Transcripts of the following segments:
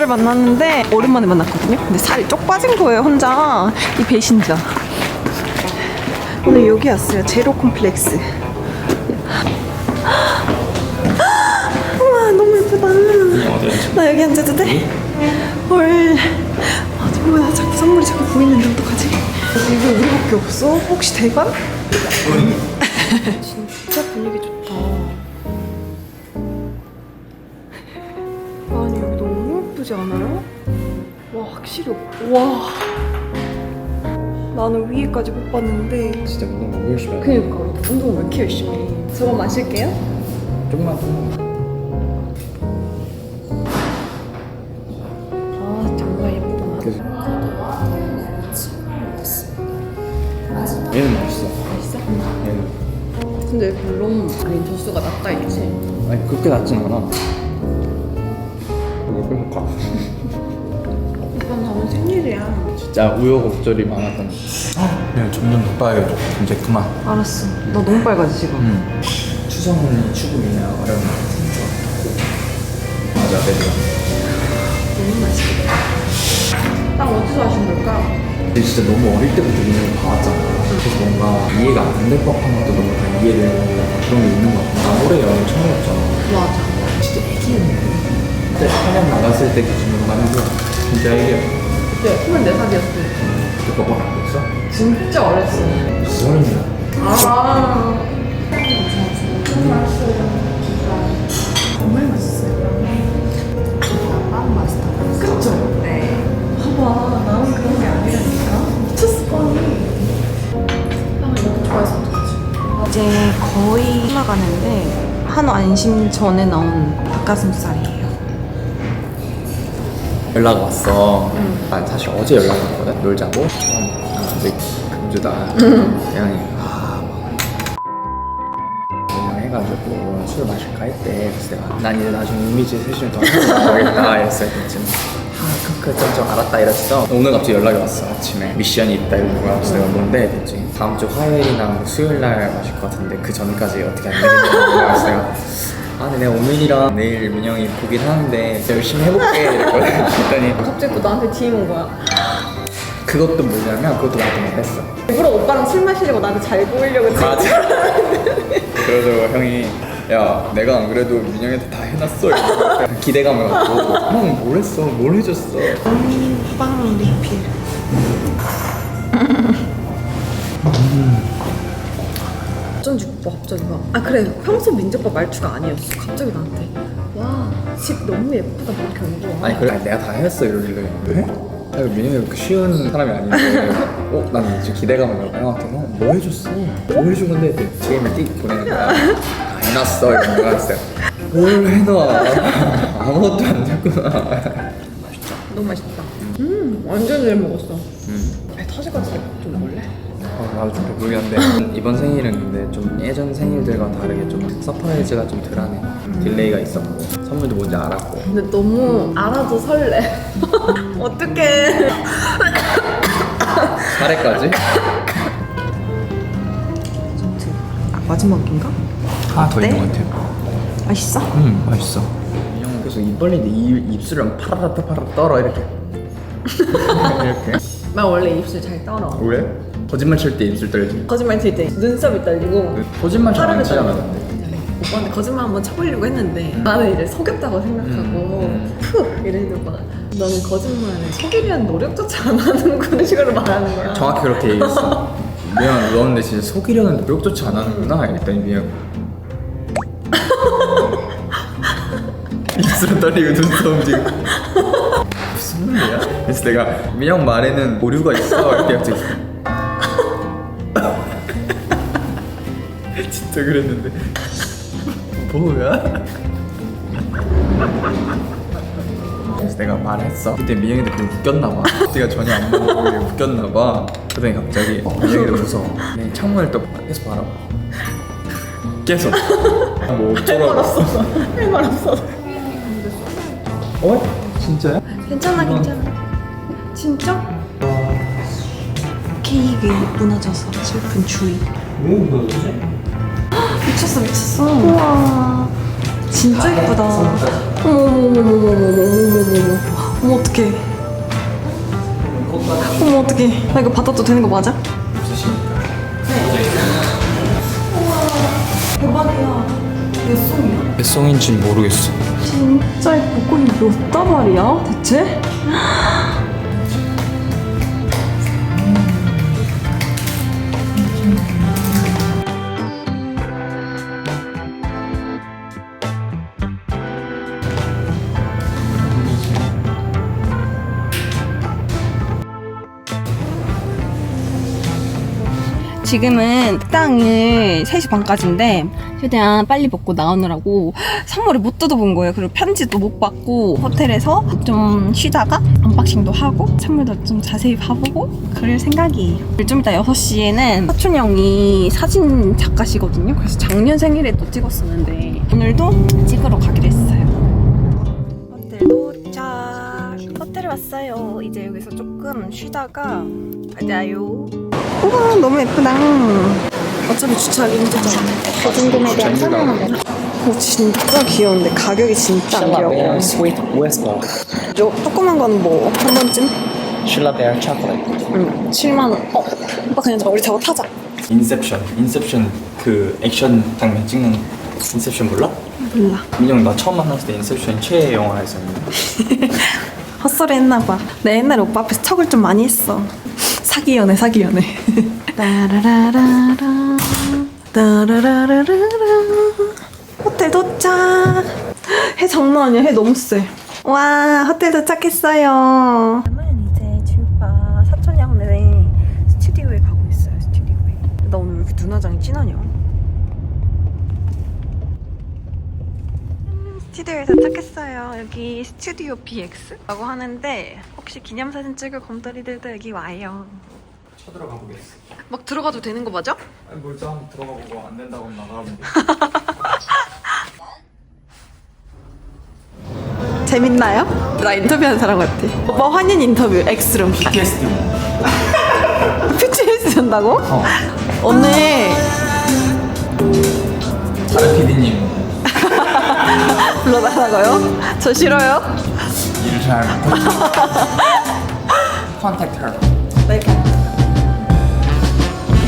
오빠를 만났는데 오랜만에 만났거든요. 근데 살이 쪽 빠진 거예요 혼자. 이 배신자. 오늘 여기 왔어요. 제로 콤플렉스. 우와 너무 예쁘다. 나 여기 앉아도 돼? 헐. 아 뭐야 자꾸 선물이 자꾸 보이는데 어떡하지? 이게 우리밖에 없어? 혹시 대관? 예쁘지 않아요? 와 확실히 와. 나는 위에까지 못 봤는데 진짜 운동 너무 열심히 하네 그니까 운동 왜 이렇게 열심히 해? 저거 마실게요. 좀만 아 정말 예쁘다. 계속 얘는 맛있어. 맛있어? 얘는. 근데 물론 아니 도수가 낮다 이지 아니 그렇게 낮진 않아 진짜 우여곡절이 많았던 그냥 점점 더 빨개져 이제 그만. 알았어. 너 너무 빨가지 지금. 응 추성훈이 추구이냐 어려운 맞아 내가 너무 맛있겠다. 빵 어디서 하신 걸까? 근데 진짜 너무 어릴 때부터 민영을 봐왔잖아. 그래서 뭔가 이해가 안 될 법한 것도 너무 다 이해되고 그런 게 있는 것 같아 나 올해 여행 처음이었잖아. 맞아. 진짜 애기였는데 그때 한양 나갔을 때 기준으로만 해도 진짜 애기였어 그때 24살이었어 그거밖에 안 됐어? 진짜 어렸어 서른이야. 아. 정말 맛있어요. 빵 맛있다 그쵸? 네. 봐봐 나는 그런 게 아니라니까. 미쳤을 거 아니 빵을 이렇게 좋아해서 어떡하지. 이제 거의 끝나가는데 한우 안심 전에 나온 닭가슴살이에요 연락 왔어. 아 사실 어제 연락 왔거든? 놀자고. 아 근데 금주다. 대양이 아 막. 해가지고 술 마실까 했대. 그래서 내가 난 이제 나중에 이미지 세신을 더 해보겠다 이랬어. 했더니 아 크크 점점 알았다 이랬어. 오늘 갑자기 연락이 왔어. 아침에. 미션이 있다 거야 그래서 내가 뭔데? 했지. 다음 주 화요일이나 뭐 수요일 날 마실 것 같은데 그 전까지 어떻게 안 되겠냐고. 그래서 내가 아 근데 내가 오늘이랑 내일 민영이 보긴 하는데 열심히 해볼게 이랬거든 그랬더니 갑자기 또 나한테 DM 온 거야. 그것도 뭐냐면 그것도 나한테 말했어. 일부러 오빠랑 술 마시려고 나한테 잘 보이려고 맞아. 그래서 형이. 야 내가 안 그래도 민영이한테 다 해놨어. 이러면서 기대감을 갖고. 형뭘 했어? 뭘 해줬어? 빵 리필 어쩐지 오빠 갑자기 막, 아 그래. 평소 민재오빠 말투가 아니었어. 갑자기 나한테. 와 집 너무 예쁘다. 그렇게 온 거야. 아니 그래. 내가 다 했어 이러길래 왜? 아 민영이 그렇게 쉬운 사람이 아닌데. 어? 난 지금 기대감을 갖고 형한테 형뭐 해줬어? 뭐 해준 건데? DM을 띡 보내는 거야. 다 해놨어. 이러는 거야 내가 뭘 해놔? 아무것도 안 했구나. 너무 맛있다. 음 완전 잘 먹었어. 음. 배 터질까지 좀 먹을래? 어, 나도 좀 한데. 이번 생일은 근데 좀 예전 생일들과 다르게 좀 서프라이즈가 좀 덜하네. 딜레이가 있었고. 선물도 뭔지 알았고. 근데 너무 알아도 설레. 어떡해. 사례까지? 아, 마지막 인가? 하나 더 있는 네? 것 같아요. 맛있어? 음 맛있어. 민영은 계속 입 벌리는데 입, 입술을 파라라 파라라 떨어 이렇게. 이렇게. 나 원래 입술 잘 떨어. 왜? 거짓말 칠 때 입술 떨지? 거짓말 칠 때 눈썹이 떨리고 거짓말 잘안 하루를 치잖아. 근데. 오빠한테 거짓말 한번 쳐보려고 했는데 나는 이제 속였다고 생각하고 음. 푸! 이랬는데 오빠가 너는 거짓말에 속이려는 노력조차 안 하는 그런 식으로 말하는 거야. 정확히 그렇게 얘기했어. 미안 너 근데 진짜 속이려는 노력조차 안 하는구나. 이랬더니 미안. 입술 떨리고 눈썹 움직이고. 무슨 말이야? 그래서 내가 민영 말에는 오류가 있어. 이렇게 갑자기 진짜 그랬는데 뭐야? 그래서 내가 말했어. 그때 민영이도 그게 웃겼나봐. 그때가 전혀 안 먹고 그게 웃겼나봐. 그러더니 갑자기 민영이도 웃어. 네, 창문을 또 계속 바라봐. 계속. 뭐 어쩌라고. 할말 없어 어? 진짜야? 괜찮아 괜찮아 진짜? 케이크 무너져서 슬픈 주의 왜 그러지? 미쳤어 미쳤어 우와 진짜 예쁘다 어머머머머머머머머머머머 어머 어떡해 어머 어떡해 나 이거 받아도 되는 거 맞아? 대박이야 몇 송이야? 몇 송인지 모르겠어. 진짜 예뻐 꽃이 몇 다발이야 대체? 지금은 땅을 3시 반까지인데 최대한 빨리 먹고 나오느라고 선물을 못 뜯어본 거예요. 그리고 편지도 못 받고 호텔에서 좀 쉬다가 언박싱도 하고 선물도 좀 자세히 봐보고 그럴 생각이에요. 좀 이따 6시에는 사촌 형이 사진 작가시거든요. 그래서 작년 생일에 또 찍었었는데 오늘도 찍으러 가기로 했어요. 호텔 도착. 호텔에 왔어요. 이제 여기서 조금 쉬다가 가자요. 우와 너무 예쁘다. 어차피 주차하기 힘들잖아. 보증금에 대한 설명을 어, 진짜 귀여운데 가격이 진짜 안 귀여워. 요 조그만 거는 뭐한 번쯤? 초콜릿. 응. 7만 원. 어, 오빠 그냥 우리 저거 타자. 인셉션. 인셉션 그 액션 장면 찍는 인셉션 몰라? 몰라. 민영 나 처음 만났을 때 인셉션 최애 영화였었는데. 헛소리 했나 봐. 내 옛날에 오빠 앞에서 척을 좀 많이 했어. 사기 연애, 사기 연애. 따라라라라. 따라라라라. 호텔 도착. 해 장난 아니야. 해 너무 세. 와, 호텔 도착했어요. 저는 이제 출발 사촌 양네 스튜디오에 가고 있어요. 스튜디오에. 나 오늘 왜 이렇게 눈화장이 진하냐? 스튜디오에 도착했어요. 여기 스튜디오 BX라고 하는데 혹시 기념사진 찍을 곰돌이들도 여기 와요. 쳐들어가 보겠어. 막 들어가도 되는 거 맞아? 아니 뭘저 한번 들어가 보고 안 된다고 하면 나가면 돼. 재밌나요? 나 인터뷰하는 사람 같아. 오빠 환인 인터뷰 엑스룸. 게스트. 퓨처리스 한다고? 어. 오늘 다른 PD님 불러달라고요? 저 싫어요? 일을 잘. 컨택트 her. 네.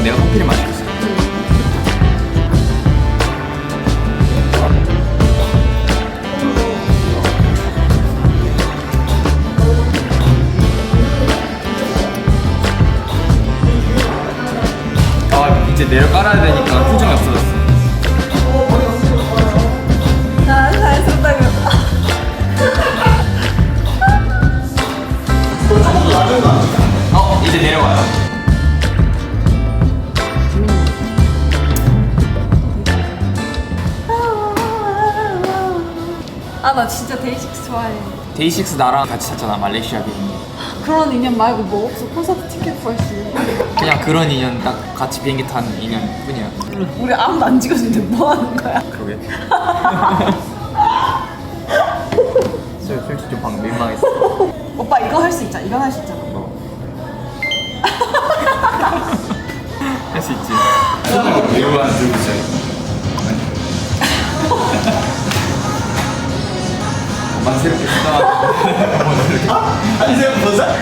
내가 커피를 마시 데이식스 나랑 같이 샀잖아 말레이시아 비행기. 그런 인연 말고 뭐 없어? 콘서트 티켓 구할 수 있는. 그냥 그런 인연 딱 같이 비행기 탄 인연 뿐이야. 우리 아무도 안 찍어주는데 뭐 하는 거야? 그러게. 솔- 솔직히 좀 방금 민망했어. 오빠 이거 할 수 있잖아. 이거 할수 있잖아. 뭐. 할수 있지. 외우 안 들고 있어요. 만새롭게 쓰다가 아니 새 보자.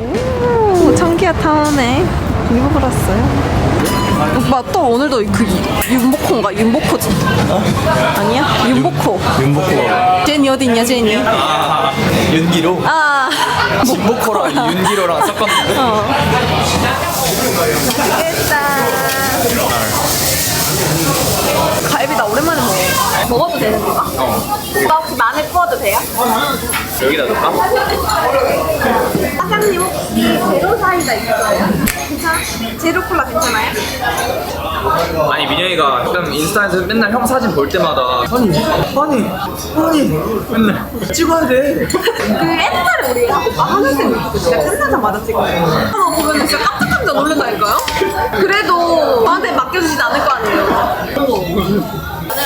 오, 청기야 타운에 입어버렸어요. 오빠 또 오늘도 그 이- 윤복호인가? 윤복호지? 아니야? 윤복호. 윤복호. 어디 있냐 제니? 아, 윤기로? 아. 목목호랑 윤기로랑 섞었는데? 어. 됐다. 갈비 나 오랜만에 먹어. 먹어도 되는 건가? 어. 나 혹시 마늘 구워도 돼요? 여기다 넣을까? 사장님 혹시 제로 사이다 있어요? 괜찮아? 제로 콜라 괜찮아요? 아니 민영이가 지금 인스타에서 맨날 형 사진 볼 때마다 아니 아니 아니 맨날 찍어야 돼 그 옛날에 우리 오빠 하늘색 입고 진짜 끝나자마자 찍었어요. 그거 보면 진짜 깜짝 깜짝 놀란다니까요? 그래도 저한테 맡겨주진 않을 거 아니에요. 나는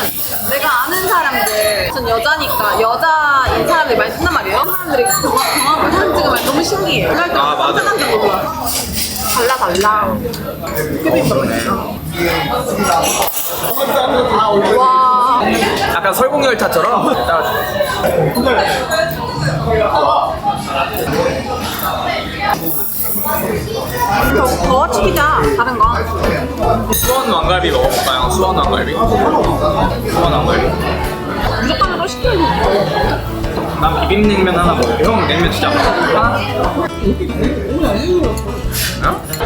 내가 아는 사람들, 전 여자니까 여자인 사람들이 많이 쓴단 말이에요. 사람들이 경험을 사진 찍으면 너무 신기해요. 그럴 때 아, 맞아. 깜짝 깜짝 놀라. 달라 달라. 와. 약간 설국열차처럼 따라 줘 더, 더 튀기자 다른 거. 수원 왕갈비 먹어볼까요? 수원 왕갈비 수원 왕갈비 무조건 돼. 난 비빔냉면 하나 먹을게 형 냉면 진짜 하나? 어?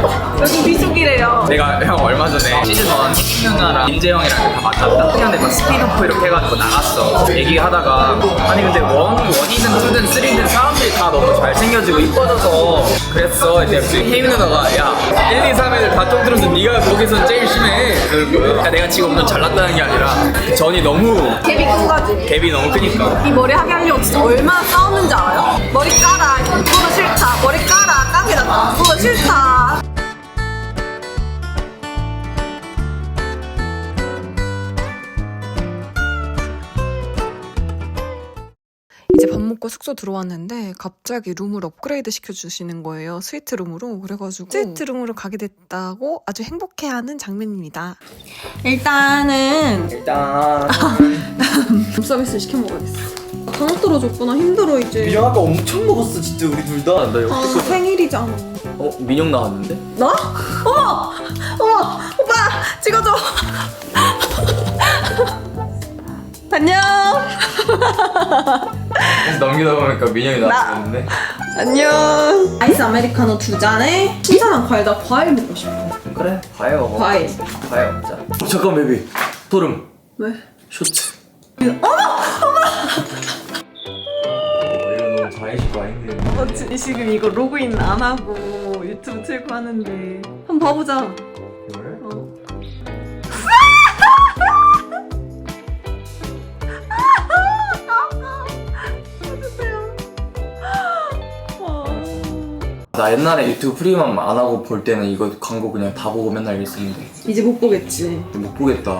여기 비속이래요. 내가 형 얼마 전에 시즌 1 김윤아랑 임재형이랑 다 만났다. 그냥 내가 스피드오프 이렇게 해가지고 나갔어. 얘기하다가 아니 근데 원 원이든 투든 쓰리든 사람들이 다 너무 잘생겨지고 이뻐져서 그랬어. 이제 혜윤 누나가 야 1, 2, 3 애들 다 통틀어서 네가 거기서 제일 심해. 그러니까 내가 지금 엄청 잘났다는 게 아니라 전이 너무 갭이 큰 거지. 갭이 너무 크니까. 이 머리 하게 하려고 진짜 얼마나 싸웠는지 알아요? 머리 까라. 그거 싫다. 머리 까라. 까게 놨다. 그거 싫다. 먹고 숙소 들어왔는데 갑자기 룸을 업그레이드 시켜주시는 거예요. 스위트 룸으로. 그래가지고 스위트 룸으로 가게 됐다고 아주 행복해하는 장면입니다. 일단은 일단 룸 서비스 시켜 먹어야겠어. 당떨어졌구나 힘들어 이제. 민영 아까 엄청 먹었어 진짜 우리 둘 다. 나 아, 생일이잖아. 어 민영 나왔는데? 나? 어머! 어머! 오빠! 찍어줘! 안녕! 넘기다 보니까 민영이 나- 나왔는데. 안녕! 아이스 아메리카노 두 잔에 신선한 과일, 나 과일 먹고 싶어. 그래 과일 먹어. 과일. 과일 먹자. 어, 잠깐 베비. 소름. 왜? 쇼츠. 어머 어머. 이거 너무 자의식 아닌데. 어, 지- 지금 이거 로그인 안 하고 유튜브 틀고 하는데 한번 봐보자. 나 옛날에 유튜브 프리만 안 하고 볼 때는 이거 광고 그냥 다 보고 맨날 이랬었는데 이제 못 보겠지. 못 보겠다.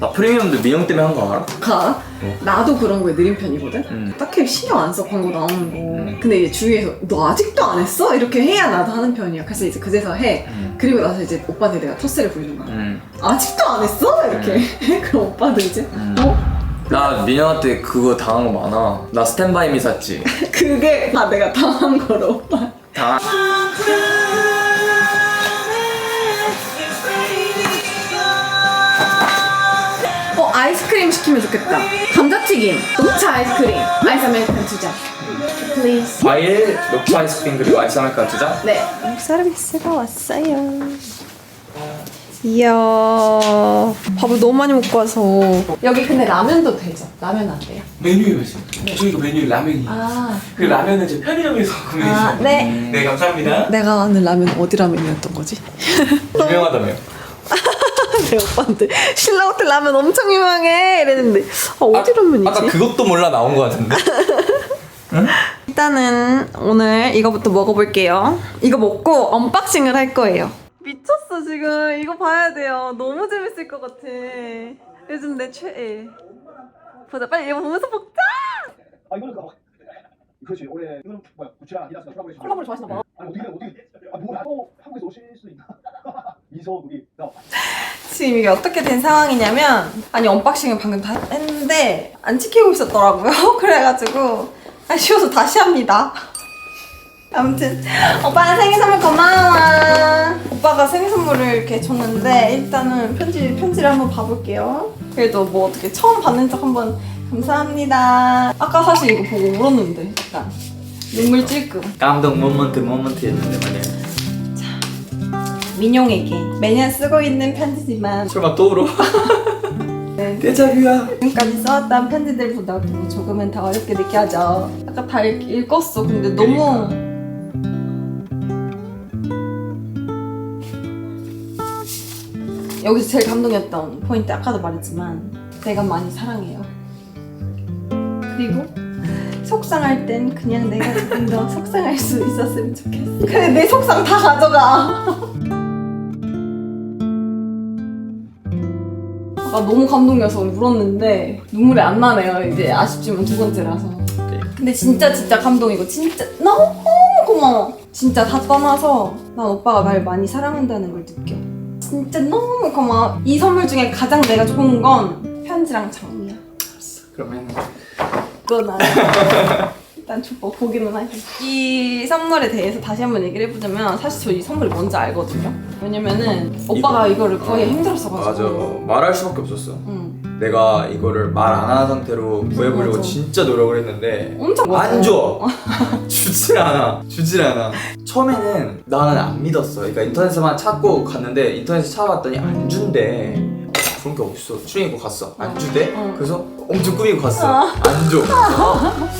나 프리미엄도 민영 때문에 한 거 알아? 가. 어. 나도 그런 거에 느린 편이거든. 응. 딱히 신경 안 써 광고 나오는 거. 음. 근데 이제 주위에서 너 아직도 안 했어? 이렇게 해야 나도 하는 편이야. 그래서 이제 그제서 해. 응. 그리고 나서 이제 오빠한테 내가 텃세를 부리는 거야. 응. 아직도 안 했어? 이렇게. 그럼 오빠도 이제 음. 어? 나 민영한테 그거 당한 거 많아. 나 스탠바이 미 샀지. 그게 다 내가 당한 거로 오빠. 당. 어 아이스크림 시키면 좋겠다. 감자튀김, 녹차 아이스크림, 아이스 아메리카노 두 잔. Please. 과일, 녹차 아이스크림 그리고 아이스 아메리카노 두 잔. 네. 서비스가 왔어요. 이야. 밥을 너무 많이 먹고 와서. 여기 근데 라면도 되죠? 라면 안 돼요? 메뉴에 말씀드릴게요. 저희가 메뉴 라면이. 아. 그 라면은 제 편의점에서 구매해서. 아, 네. 네, 감사합니다. 내가 아는 라면 어디 라면이었던 거지? 유명하다며. 내 오빠한테 신라 호텔 라면 엄청 유명해 이랬는데 아, 어디 라면이지? 아까 그것도 몰라 나온 거 같은데. 일단은 오늘 이거부터 먹어볼게요. 이거 먹고 언박싱을 할 거예요. 미쳤어 지금 이거 봐야 돼요. 너무 재밌을 것 같아. 요즘 내 최애. 보자 빨리 이거 보면서 먹자. 아 이거는 그 그렇지 올해 이거는 뭐야 구치랑 아디다스가 콜라보레이션 콜라보를 좋아하시나 봐. 아니 어떻게 어떻게 아뭐 한국에서 오실 수 있나 미소 우리 나 지금 이게 어떻게 된 상황이냐면 아니 언박싱을 방금 다 했는데 안 지키고 있었더라고요. 그래가지고 아쉬워서 다시 합니다. 아무튼 오빠 생일 선물 고마워. 생일 선물을 이렇게 줬는데 일단은 편지 편지를 한번 봐볼게요. 그래도 뭐 어떻게 처음 받는 척 한번 감사합니다. 아까 사실 이거 보고 울었는데 약간 눈물 찔끔. 감동 모먼트 모먼트였는데 말이야. 민용에게 매년 쓰고 있는 편지지만 설마 또 울어? 네, 네. 데자뷰야. 지금까지 써왔던 편지들보다도 조금은 더 어렵게 느껴져. 아까 다 읽, 읽었어. 근데 너무 여기서 제일 감동이었던 포인트 아까도 말했지만 내가 많이 사랑해요. 그리고 속상할 땐 그냥 내가 조금 더 속상할 수 있었으면 좋겠어. 근데 내 속상 다 가져가. 아까 너무 감동이어서 울었는데 눈물이 안 나네요. 이제 아쉽지만 두 번째라서. 근데 진짜 진짜 감동이고 진짜 너무 고마워. 진짜 다 떠나서 난 오빠가 날 많이 사랑한다는 걸 느껴. 진짜 너무 고마워. 이 선물 중에 가장 내가 좋은 건 편지랑 장미야. 그러면 그건 아니야. 일단 줘봐 보기는 하지. 이 선물에 대해서 다시 한번 얘기를 해보자면 사실 저 이 선물이 뭔지 알거든요. 왜냐면은 오빠가 이거를 거의 힘들었어가지고. 말할 수밖에 없었어. 응. 내가 이거를 말 안 하는 상태로 구해보려고 맞아. 진짜 노력을 했는데 엄청 안 줘. 주질 않아. 주질 않아. 처음에는 나는 안 믿었어. 그러니까 인터넷에만 찾고 갔는데 인터넷에 찾아봤더니 안 준대. 그런 게 어딨어. 추리 입고 갔어. 안 주대? 응. 그래서 엄청 꾸미고 갔어. 안 줘.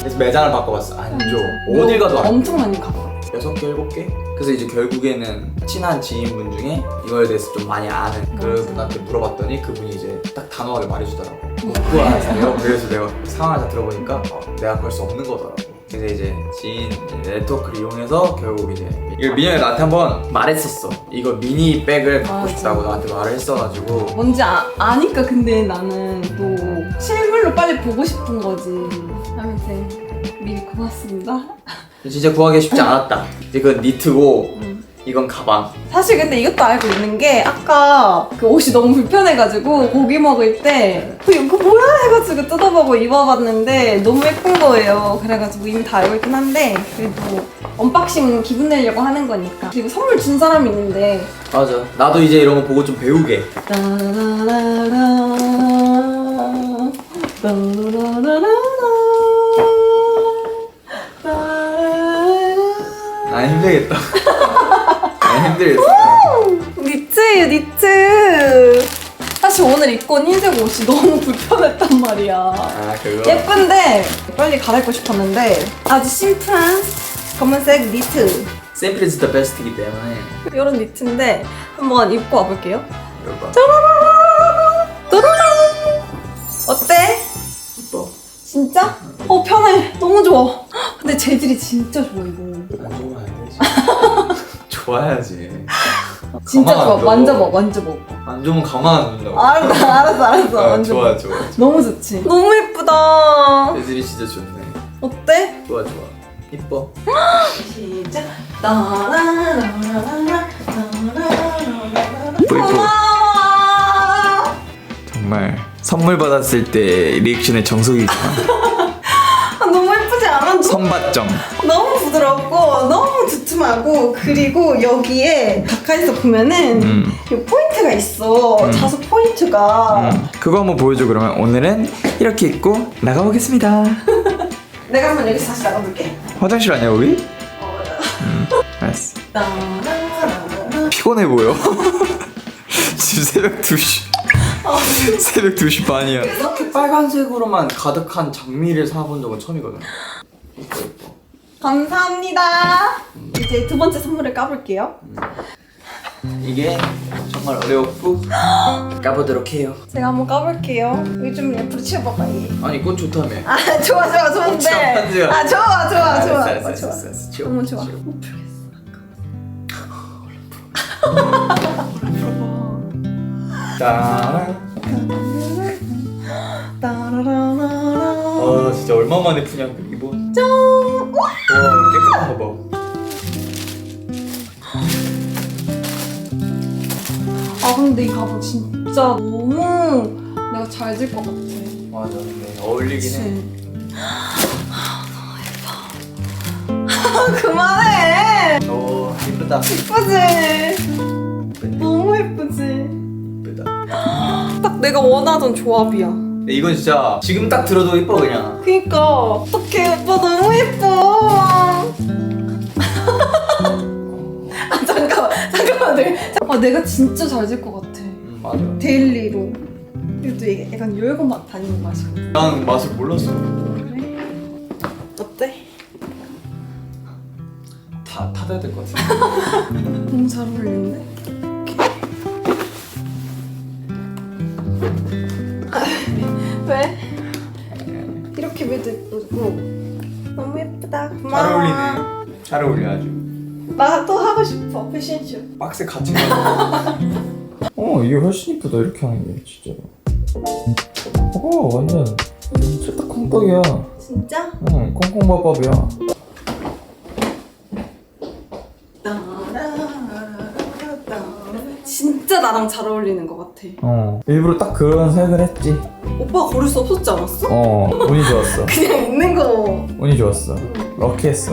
그래서 매장을 바꿔봤어. 안 줘. 어딜 가도 안 줘. 엄청 많이 가봐. 여섯 개, 일곱 개? 그래서 이제 결국에는 친한 지인분 중에 이거에 대해서 좀 많이 아는 그분한테 물어봤더니 그분이 이제 딱 단호하게 말해주더라고. 그거 아세요? 그래서 내가 상황을 다 들어보니까 어, 내가 그럴 수 없는 거더라고. 그래서 이제 지인 네트워크를 이용해서 결국 이제 이걸 민영이 나한테 한번 말했었어. 이거 미니 백을 갖고 맞아. 싶다고 나한테 말을 했어가지고 뭔지 아, 아니까 근데 나는 또 실물로 빨리 보고 싶은 거지. 아무튼 미리 고맙습니다. 진짜 구하기 쉽지 않았다. 이제 그건 니트고 음. 이건 가방. 사실 근데 이것도 알고 있는 게 아까 그 옷이 너무 불편해가지고 고기 먹을 때 그, 이거 뭐야 해가지고 뜯어보고 입어봤는데 너무 예쁜 거예요. 그래가지고 이미 다 알고 있긴 한데 그래도 언박싱 기분 내려고 하는 거니까. 그리고 선물 준 사람이 있는데 맞아. 나도 이제 이런 거 보고 좀 배우게. 따라라라라, 따라라라. 힘들겠다. 난 힘들겠어. 니트예요 니트 사실 오늘 입고 온 흰색 옷이 너무 불편했단 말이야 아 그거. 예쁜데 빨리 갈아입고 싶었는데 아주 심플한 검은색 니트 샘플 is the best이기 때문에 이런 니트인데 한번 입고 와볼게요 이거 봐. 또로롱 어때? 이뻐. 진짜? 어 편해 너무 좋아 근데 재질이 진짜 좋아 이거 안 되지. 좋아야지. 진짜 가만 좋아 안 둬. 만져봐 만져봐 안 좋으면 가만 안 둔다고. 알았어 알았어 알았어 아, 만져봐 좋아 좋아. 너무 좋지 너무 예쁘다 애들이 진짜 좋네. 어때? 좋아 좋아. 이뻐. 시작. 따라라라라라, 따라라라라라. 고마워. 정말 선물 받았을 때 리액션의 정석이구나. 아, 너무 부드럽고 너무 두툼하고 그리고 여기에 가까이서 보면은 음. 이 포인트가 있어. 자수 포인트가. 그거 한번 보여줘 그러면 오늘은 이렇게 입고 나가보겠습니다. 내가 한번 여기서 다시 나가볼게. 화장실 아니야 우리? 어, 음. 알았어. 피곤해 보여. 지금 새벽 2시. 새벽 2시 반이야. 이렇게 빨간색으로만 가득한 장미를 사본 적은 처음이거든. 감사합니다. 이제 두 번째 선물을 까볼게요. 이게 정말 어려웠고 까보도록 해요. 제가 한번 까볼게요. 좀 옆으로 치워봐봐. 얘. 아니 꽃 좋다며. 아 좋아 좋아 좋은데 편지가. 아 좋아 좋아 알았어, 좋아 알았어, 좋아 좋아 알았어, 알았어. 치워, 너무 좋아 치워. 못 풀겠어 짠. 따라라라라 아 진짜 얼마 만에 푸냐 이거. 짠. 와 깨끗한 거 봐. 아 근데 이 가방 진짜 너무 내가 잘 질 것 같아 맞아. 네, 어울리긴 해. 그치 그만해 오 이쁘다. 예쁘지 너무 예쁘지 이쁘다. 딱 내가 원하던 조합이야 근데 이건 진짜 지금 딱 들어도 이뻐 그냥. 그니까 어떡해 오빠 너무 예뻐 아 잠깐만 잠깐만 내, 아 내가 진짜 잘질것 같아 음, 맞아. 데일리로 이것도 이게 약간 열고 막 다니는 맛이거든. 난 맛을 몰랐어. 그래? 어때? 다 타야 될 것 같아. 너무 잘 어울리는데? 예쁘다 고마워 잘 어울리네. 잘 어울려 아주. 나 또 하고 싶어 패션쇼 박스 같이 가. 어 이게 훨씬 이쁘다 이렇게 하는 게 진짜로. 어 완전 찰떡 콩떡이야. 진짜? 응 콩콩밥밥이야. 진짜 나랑 잘 어울리는 것 같아 어 일부러 딱 그런 색을 했지. 오빠가 고를 수 없었지 않았어? 어 운이 좋았어. 그냥 있는 거 운이 좋았어. 럭키했어.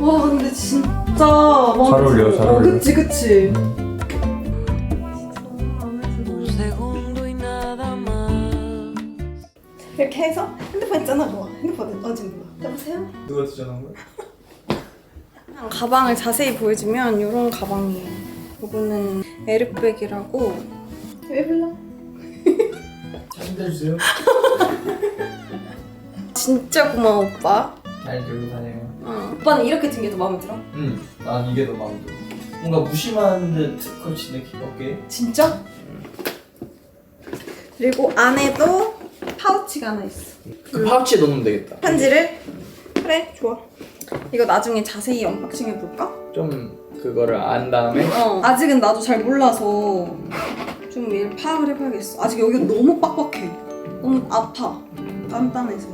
와 근데 진짜 마음에 잘 어울려, 들어. 잘 어, 어울려. 그치 그치 음. 이렇게 해서 핸드폰 있잖아 뭐 핸드폰 어디 몰라 여보세요? 누가 추천한 거야? 가방을 자세히 보여주면 이런 가방이에요 이거는 에르백이라고 왜 불러? 사진 대주세요. 진짜 고마워 오빠 잘 들고 다녀요. 어. 오빠는 이렇게 든 게 더 마음에 들어? 응, 난 이게 더 마음에 들어. 뭔가 무심한데 특허치 느낌 없게. 진짜? 그리고 안에도 파우치가 하나 있어 그 파우치에 넣으면 되겠다. 편지를? 그래 좋아 이거 나중에 자세히 언박싱 해볼까? 좀 그거를 안 다음에 어 아직은 나도 잘 몰라서 좀 얘를 파악을 해봐야겠어 아직 여기가 너무 빡빡해 너무 아파 단단해서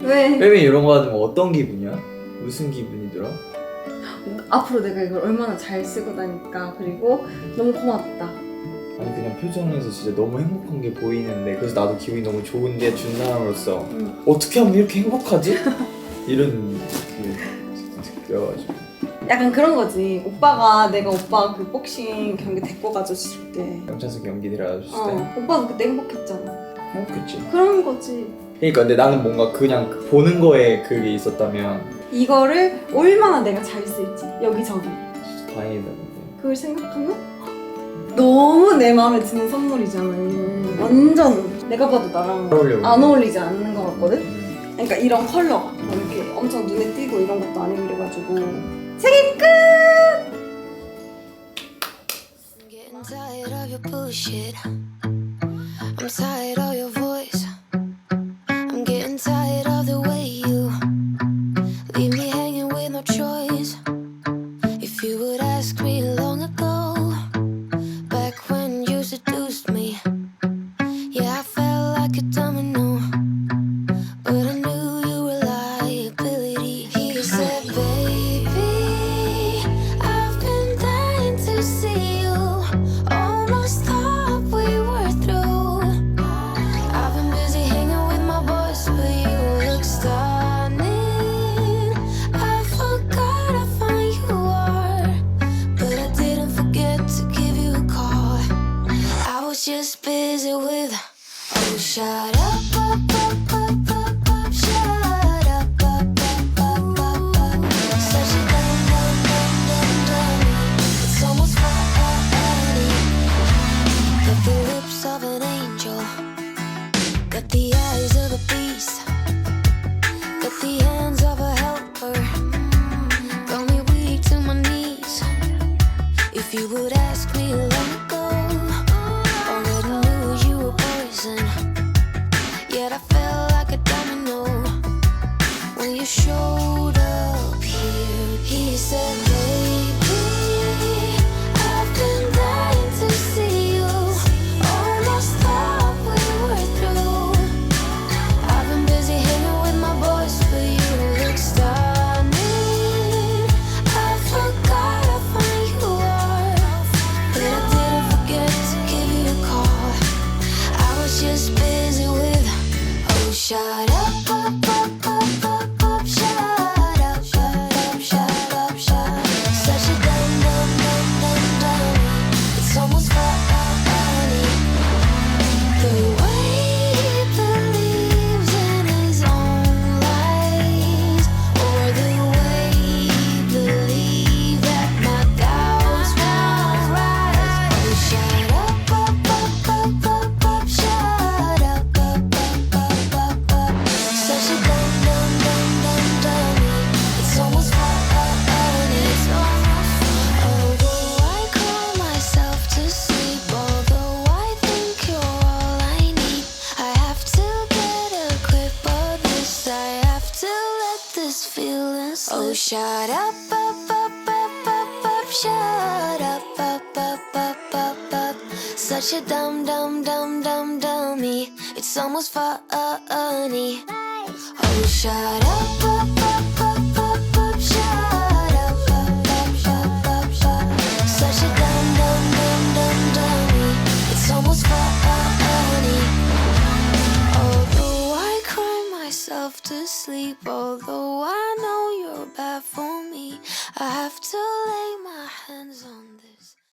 왜? 빼빼 이런 거 받으면 어떤 기분이야? 무슨 기분이 들어? 앞으로 내가 이걸 얼마나 잘 쓰고 다니까 그리고 너무 고맙다 아니 그냥 표정에서 진짜 너무 행복한 게 보이는데 그래서 나도 기분이 너무 좋은데 준 사람으로서 응. 어떻게 하면 이렇게 행복하지? 이런 약간 그런 거지. 오빠가 내가 오빠 그 복싱 경기 데리고 가줬을 때. 영찬석 연기 들어가줬을 때. 어, 오빠는 그때 행복했잖아. 행복했지. 그런 거지. 그러니까 근데 나는 뭔가 그냥 그 보는 거에 그게 있었다면 이거를 얼마나 내가 잘 쓸지 여기저기. 진짜 다행이다 근데. 그걸 생각하면 너무 내 마음에 드는 선물이잖아 완전 내가 봐도 나랑 잘 어울려 안 어울리지 않는 것 같거든? 음. 그러니까 이런 컬러가 막 이렇게 엄청 눈에 띄고 이런 것도 아니고 그래가지고 생일 끝! I'm tired of your bullshit. I'm tired of your voice. If you would ask me Such a dumb, dumb, dumb, dumb, dummy. It's almost funny. Oh, shut up, up, up, up, up, up, shut up, up, up, up, up, up. Such a dumb, dumb, dumb, dumb, dummy. It's almost funny. Although I cry myself to sleep, although I know you're bad for me, I have to lay my hands on this.